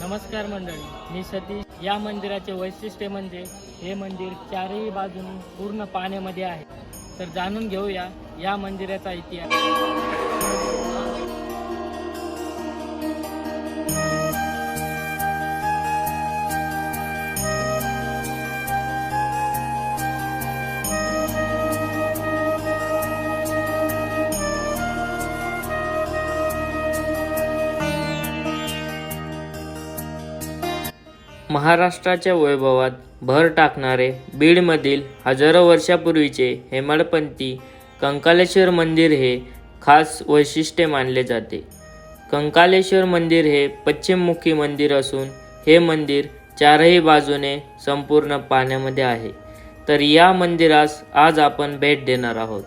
नमस्कार मंडळी मी सतीश. या मंदिराचे वैशिष्ट्य म्हणजे हे मंदिर चारही बाजून पूर्ण पाण्यामध्ये आहे. तर जाणून घेऊया या मंदिराचा इतिहास. महाराष्ट्राच्या वैभवात भर टाकणारे बीडमधील हजारो वर्षापूर्वीचे हेमाडपंथी कंकालेश्वर मंदिर हे खास वैशिष्ट्य मानले जाते. कंकालेश्वर मंदिर हे पश्चिममुखी मंदिर असून हे मंदिर चारही बाजूने संपूर्ण पाण्यामध्ये आहे. तर या मंदिरास आज आपण भेट देणार आहोत.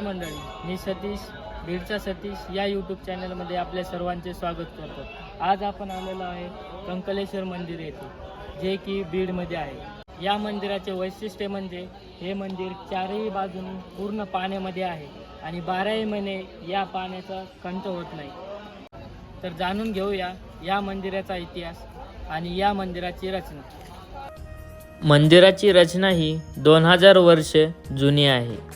नमस्कार मंडळी. मी सतीश बीडचा सतीश या यूट्यूब चॅनलमध्ये आपल्या सर्वांचे स्वागत करतो. आज आपण आलेलो आहे कंकलेश्वर मंदिर येथे जे की बीडमध्ये आहे. या मंदिराचे वैशिष्ट्य म्हणजे हे मंदिर चारही बाजूने पूर्ण पाण्यामध्ये आहे आणि बाराही महिने या पाण्याचा कंठ होत नाही. तर जाणून घेऊया या मंदिराचा इतिहास आणि या मंदिराची रचना. मंदिराची रचना ही दोन हजार वर्ष जुनी आहे.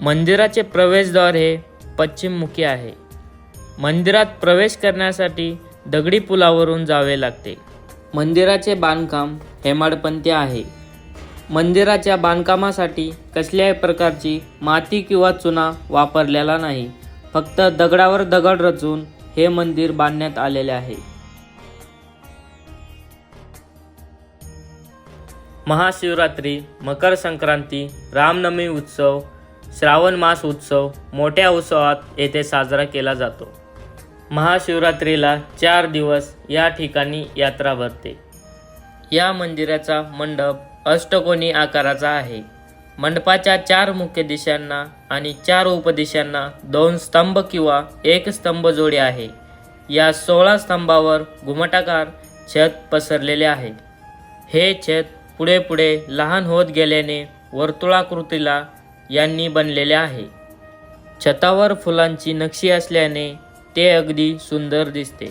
मंदिराचे प्रवेशद्वार हे पश्चिममुखी आहे. मंदिरात प्रवेश करण्यासाठी दगडी पुलावरून जावे लागते. मंदिराचे बांधकाम हेमाडपंथी आहे. मंदिराच्या बांधकामासाठी कसल्याही प्रकारची माती किंवा चुना वापरलेला नाही. फक्त दगडावर दगड रचून हे मंदिर बांधण्यात आलेले आहे. महाशिवरात्री मकर संक्रांती रामनवमी उत्सव श्रावण मास उत्सव मोठ्या उत्सवात येथे साजरा केला जातो. महाशिवरात्रीला चार दिवस या ठिकाणी यात्रा भरते. या मंदिराचा मंडप अष्टकोनी आकाराचा आहे. मंडपाच्या चार मुख्य दिशांना आणि चार उपदिशांना दोन स्तंभ किंवा एक स्तंभ जोडी आहे. या सोळा स्तंभावर घुमटाकार छत पसरलेले आहे. हे छत पुढे पुढे लहान होत गेल्याने वर्तुळाकृतीला यांनी बनलेले आहे. छतावर फुलांची नक्षी असल्याने ते अगदी सुंदर दिसते.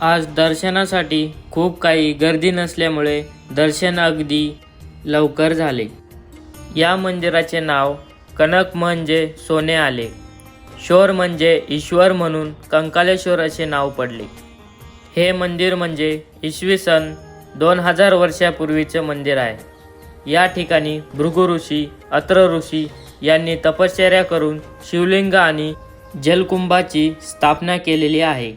आज दर्शनासाठी खूप काही गर्दी नसल्यामुळे दर्शन अगदी लवकर झाले. या मंदिराचे नाव कनक म्हणजे सोने आले. शोर म्हणजे ईश्वर म्हणून कंकालेश्वर असे नाव पडले. हे मंदिर म्हणजे इसवी सन दोन हजार वर्षापूर्वीचे मंदिर आहे. या ठिकाणी भृगु ऋषी अत्र ऋषी यांनी तपश्चर्या करून शिवलिंग आणि जलकुंभाची स्थापना केलेली आहे.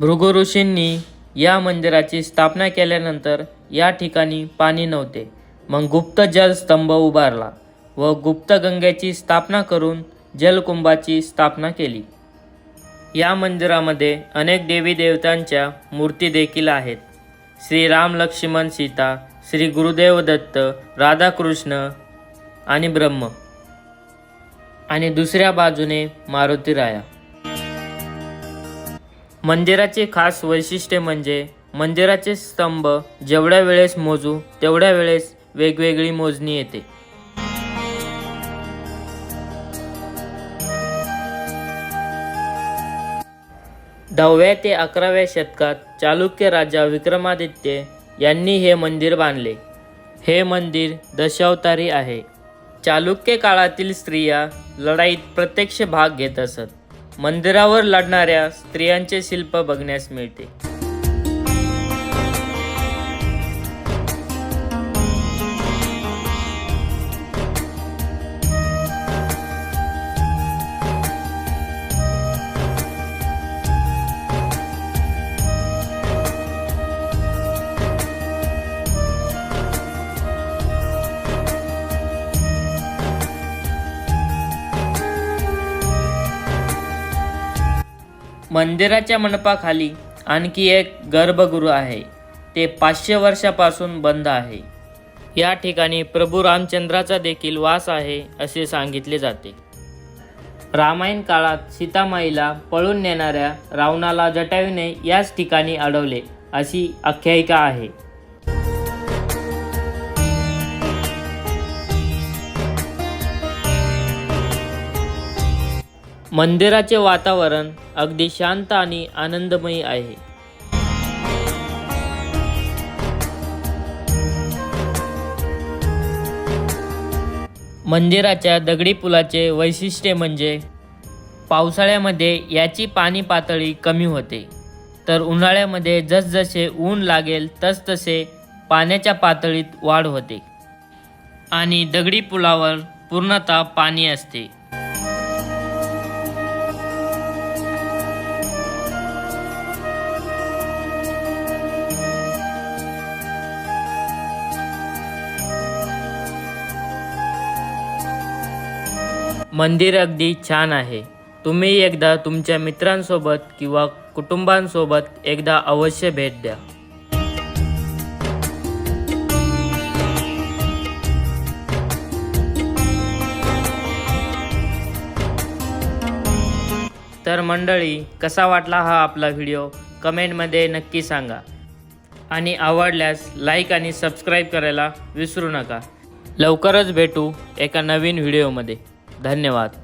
भृगु ऋषींनी या मंदिराची स्थापना केल्यानंतर या ठिकाणी पाणी नव्हते. मग गुप्त जलस्तंभ उभारला व गुप्त गंगेची स्थापना करून जलकुंभाची स्थापना केली. या मंदिरामध्ये अनेक देवी देवतांच्या मूर्ती देखील आहेत. श्री राम लक्ष्मण सीता श्री गुरुदेव दत्त राधाकृष्ण आणि ब्रह्म. आणि दुसऱ्या बाजूने मारुती राया. मंदिराचे खास वैशिष्ट्य म्हणजे मंदिराचे स्तंभ जेवढ्या वेळेस मोजू तेवढ्या वेळेस वेगवेगळी मोजणी येते. दहाव्या ते अकराव्या शतकात चालुक्य राजा विक्रमादित्य यांनी हे मंदिर बांधले. हे मंदिर दशावतारी आहे. चालुक्य काळातील स्त्रिया लढाईत प्रत्यक्ष भाग घेत असत. मंदिरावर लढणाऱ्या स्त्रियांचे शिल्प बघण्यास मिळते. मंदिराच्या मंडपाखाली आणखी एक गर्भगृह आहे. ते पाचशे वर्षापासून बंद आहे. या ठिकाणी प्रभू रामचंद्राचा देखील वास आहे असे सांगितले जाते. रामायण काळात सीतामाईला पळून नेणाऱ्या रावणाला जटायूने याच ठिकाणी अडवले अशी आख्यायिका आहे. मंदिराचे वातावरण अगदी शांत आणि आनंदमयी आहे. मंदिराच्या दगडी पुलाचे वैशिष्ट्य म्हणजे पावसाळ्यामध्ये याची पाणी पातळी कमी होते. तर उन्हाळ्यामध्ये जसजसे ऊन लागेल तसतसे पाण्याच्या पातळीत वाढ होते. आणि दगडी पुलावर पूर्णतः पाणी असते. मंदिर अगदी छान आहे. तुम्ही एकदा तुमच्या मित्रांसोबत किंवा कुटुंबांसोबत एकदा अवश्य भेट द्या. तर मंडळी कसा वाटला हा आपला व्हिडिओ? कमेंटमध्ये नक्की सांगा. आणि आवडल्यास लाईक आणि सबस्क्राईब करायला विसरू नका. लवकरच भेटू एका नवीन व्हिडिओमध्ये. धन्यवाद.